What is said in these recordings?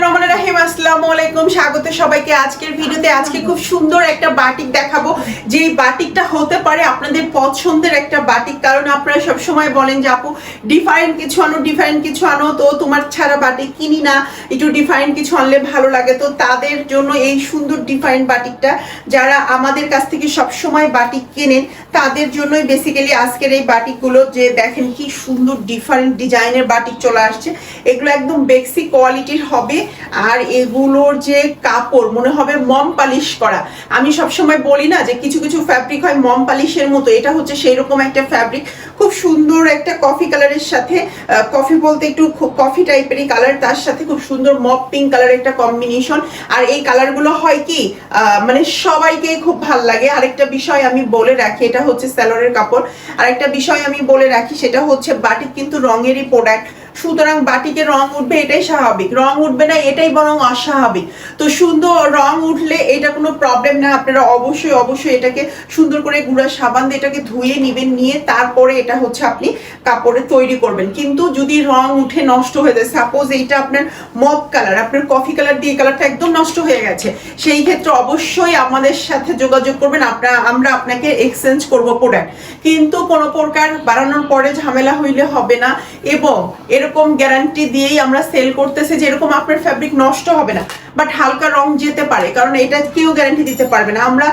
রহমান রাহিম আসসালামু আলাইকুম, স্বাগত সবাইকে। আজকের ভিডিওতে আজকে খুব সুন্দর একটা বাটিক দেখাবো। যে বাটিকটা হতে পারে আপনাদের পছন্দের একটা বাটিক, কারণ আপনারা সব সময় বলেন যে, আপু, ডিফারেন্ট কিছু আনো, ডিফারেন্ট কিছু আনো। তো তোমার ছাড়া বাটিক কিনি না, একটু ডিফারেন্ট কিছু আনলে ভালো লাগে। তো তাদের জন্য এই সুন্দর ডিফারেন্ট বাটিকটা, যারা আমাদের কাছ থেকে সব সময় বাটিক কেনেন, তাদের জন্যই বেসিক্যালি আজকের এই বাটিকগুলো যে দেখেন কি সুন্দর ডিফারেন্ট ডিজাইনের বাটিক চলে আসছে। এগুলো একদম বেক্সি কোয়ালিটির হবে। আর এগুলোর যে কাপড়, মনে হবে মম পালিশ করা। আমি সবসময় বলি না যে কিছু কিছু ফ্যাব্রিক হয় মম পালিশের মতো। এটা হচ্ছে সেই রকম একটা ফ্যাব্রিক খুব সুন্দর একটা কফি কালারের সাথে কফি বলতে একটু কফি টাইপেরই কালার তার সাথে খুব সুন্দর মপ পিঙ্ক কালার একটা কম্বিনেশন আর এই কালারগুলো হয় কি মানে সবাইকে খুব ভালো লাগে। আরেকটা বিষয় আমি বলে রাখি, এটা হচ্ছে স্যালোরের কাপড়। আরেকটা বিষয় আমি বলে রাখি, সেটা হচ্ছে বাটিক কিন্তু রঙেরই প্রোডাক্ট সুতরাং বাটিকে রং উঠবে এটাই স্বাভাবিক, রং উঠবে না এটাই বরং অস্বাভাবিক। তো সুন্দর রং উঠলে এটা কোনো প্রবলেম না, আপনারা অবশ্যই অবশ্যই এটাকে সুন্দর করে গুঁড়া সাবান দিয়ে এটাকে ধুয়ে নিবেন, নিয়ে তারপরে এটা হচ্ছে আপনি কাপড়ে তৈরি করবেন। কিন্তু যদি রং উঠে নষ্ট হয়ে যায় সাপোজ এইটা আপনার মপ কালার আপনার কফি কালার দিয়ে কালারটা একদম নষ্ট হয়ে গেছে, সেই ক্ষেত্রে অবশ্যই আমাদের সাথে যোগাযোগ করবেন আপনার আমরা আপনাকে এক্সচেঞ্জ করব প্রোডাক্ট কিন্তু কোনো প্রকার বাড়ানোর পরে ঝামেলা হইলে হবে না, এবং এরকম গ্যারান্টি দিয়েই আমরা সেল করতেছি যে এরকম আপনার ফ্যাব্রিক নষ্ট হবে না বাট হালকা রং যেতে পারে, কারণ এটা কেউ গ্যারান্টি দিতে পারবে না। আমরা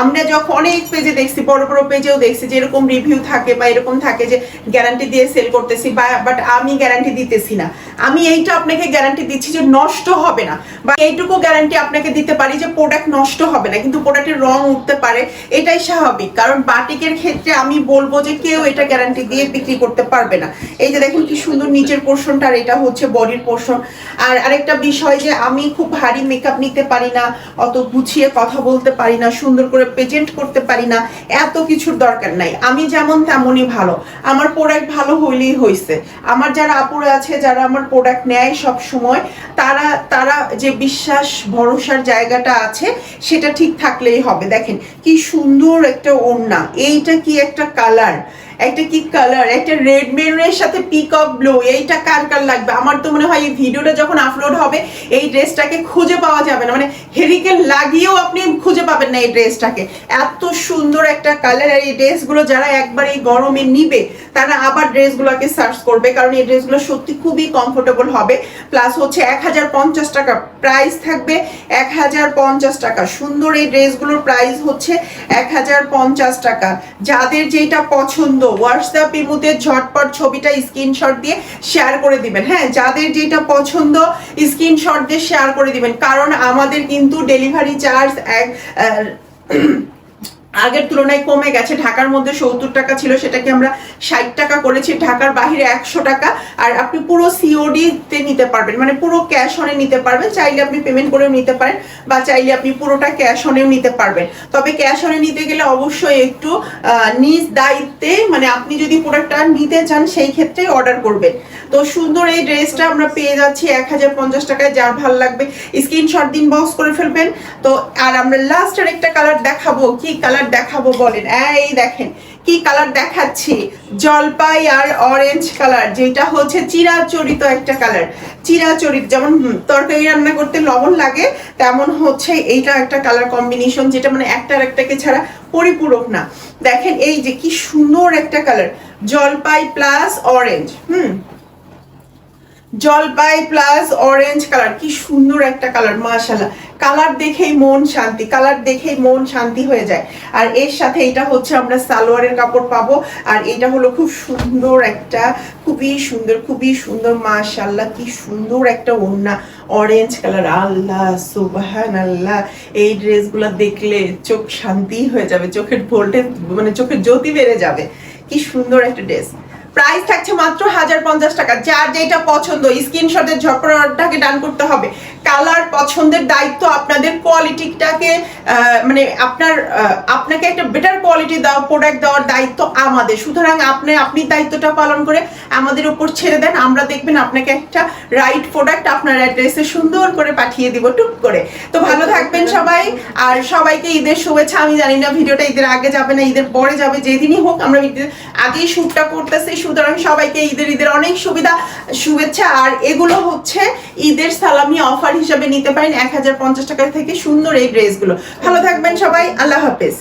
আমরা যখন অনেক পেজে দেখছি, বড় বড় পেজেও দেখছি যে এরকম রিভিউ থাকে বা এরকম থাকে যে গ্যারান্টি দিয়ে সেল করতেছি বা বাট আমি গ্যারান্টি দিতেছি না। আমি এইটা আপনাকে গ্যারান্টি দিচ্ছি যে নষ্ট হবে না। বা এইটুকু গ্যারান্টি আপনাকে দিতে পারি যে প্রোডাক্ট নষ্ট হবে না, কিন্তু প্রোডাক্টের রং উঠতে পারে, এটাই স্বাভাবিক। কারণ বাটিকের ক্ষেত্রে আমি বলব যে কেউ এটা গ্যারান্টি দিয়ে বিক্রি করতে পারবে না। এই যে দেখুন কি সুন্দর নিচের পোর্শনটা এটা হচ্ছে বডির পোর্শন আর আরেকটা বিষয় যে আমি খুব ভারী মেকআপ নিতে পারি না, অত গুছিয়ে কথা বলতে পারি না, সুন্দর করে প্রেজেন্ট করতে পারি না, এত কিছুর দরকার নাই। আমি যেমন তেমনই ভালো। আমার প্রোডাক্ট ভালো হইলেই হয়েছে আমার যারা আপুরা আছে, যারা আমার প্রোডাক্ট নেয় সব সময়, তারা তারা যে বিশ্বাস, ভরসার জায়গাটা আছে, সেটা ঠিক থাকলেই হবে। দেখেন, কি সুন্দর একটা ওড়না। এইটা কি একটা কালার একটা কি কালার একটা রেড মেরুনের সাথে পিকক ব্লু এইটা কার কার লাগবে? আমার তো মনে হয় এই ভিডিওটা যখন আপলোড হবে, এই ড্রেসটাকে খুঁজে পাওয়া যাবে না। মানে হেরিকেন লাগিয়েও আপনি খুঁজে পাবেন না এই ড্রেসটাকে। এত সুন্দর একটা কালার আর এই ড্রেসগুলো যারা একবার এই গরমে নিবে, তারা আবার ড্রেসগুলোকে সার্চ করবে, কারণ এই ড্রেসগুলো সত্যি খুবই কমফোর্টেবল হবে। প্লাস হচ্ছে এক হাজার পঞ্চাশ টাকা প্রাইস থাকবে এক হাজার পঞ্চাশ টাকা। সুন্দর এই ড্রেসগুলোর প্রাইস হচ্ছে এক হাজার পঞ্চাশ টাকা। যাদের যেটা পছন্দ হোয়াটসঅ্যাপ ইমুতে ঝটপট ছবিটা স্ক্রিনশট দিয়ে শেয়ার করে দিবেন। হ্যাঁ যাদের যেটা পছন্দ স্ক্রিনশট দিয়ে শেয়ার করে দিবেন। কারণ আমাদের কিন্তু ডেলিভারি চার্জ এক আগের তুলনায় কমে গেছে। ঢাকার মধ্যে সত্তর টাকা ছিল, সেটাকে আমরা ষাট টাকা করেছি। ঢাকার বাহিরে একশো টাকা। আর আপনি পুরো সিওডি তে নিতে পারবেন। মানে পুরো ক্যাশ অনে নিতে পারবেন। চাইলে আপনি পেমেন্ট করেও নিতে পারেন বা চাইলে আপনি পুরোটা ক্যাশ অনেও নিতে পারবেন। তবে ক্যাশ অনে নিতে গেলে অবশ্যই একটু নিজ দায়িত্বে মানে আপনি যদি প্রোডাক্টটা নিতে চান, সেই ক্ষেত্রে অর্ডার করবেন। তো সুন্দর এই ড্রেসটা আমরা পেয়ে যাচ্ছি এক হাজার পঞ্চাশ টাকায়। যার ভালো লাগবে স্ক্রিনশট দিন বক্স করে ফেলবেন। তো আর আমরা লাস্ট আর একটা কালার দেখাবো। কি কালার দেখাবো বলেন। এই দেখেন, কি কালার দেখাচ্ছি? জলপাই আর অরেঞ্জ কালার যেটা হচ্ছে চিরাচরিত একটা কালার চিরাচরিত, যেমন তরকারি রান্না করতে লবণ লাগে, তেমন হচ্ছে এইটা একটা কালার কম্বিনেশন যেটা মানে একটা আর একটাকে ছাড়া পরিপূরক না। দেখেন এই যে কি সুন্দর একটা কালার জলপাই প্লাস অরেঞ্জ হুম। জলপাই প্লাস অরেঞ্জ কালার কি সুন্দর একটা কালার মাশাল্লাহ কালার দেখেই মন শান্তি কালার দেখেই মন শান্তি হয়ে যায়। আর এর সাথে এটা হচ্ছে আমরা সালোয়ারের কাপড় পাবো। আর এটা হলো খুব সুন্দর একটা, খুবই সুন্দর খুবই সুন্দর মাশাল্লাহ কি সুন্দর একটা ওড়না। অরেঞ্জ কালার আল্লাহ সুবাহান আল্লাহ এই ড্রেসগুলো দেখলে চোখ শান্তি হয়ে যাবে, চোখের ভোল্টেজ মানে চোখের জ্যোতি বেড়ে যাবে। কি সুন্দর একটা ড্রেস। প্রাইস থাকছে মাত্র হাজার পঞ্চাশ টাকা। যার যেটা পছন্দ স্ক্রিনশটের ঝপড়াটাকে ডান করতে হবে। কালার পছন্দের দায়িত্ব আপনাদের কোয়ালিটিটাকে মানে আপনার আপনাকে একটা বেটার কোয়ালিটি দেওয়া প্রোডাক্ট দেওয়ার দায়িত্ব আমাদের। সুতরাং আপনি আপনি দায়িত্বটা পালন করে আমাদের উপর ছেড়ে দেন। আমরা দেখবেন আপনাকে একটা রাইট প্রোডাক্ট আপনার অ্যাড্রেসে সুন্দর করে পাঠিয়ে দিব, টুক করে। তো ভালো থাকবেন সবাই। আর সবাইকে ঈদের শুভেচ্ছা। আমি জানি না ভিডিওটা ঈদের আগে যাবে না, ঈদের পরে যাবে, যেদিনই হোক আমরা ঈদের আগেই শ্যুটটা করতেছি। সুতরাং সবাইকে ঈদের ঈদের অনেক সুবিধা, শুভেচ্ছা। আর এগুলো হচ্ছে ঈদের সালামি অফার হিসাবে নিতে পারেন। এক হাজার পঞ্চাশ টাকা থেকে সুন্দর এই ড্রেসগুলো। ভালো থাকবেন সবাই। আল্লাহ হাফেজ।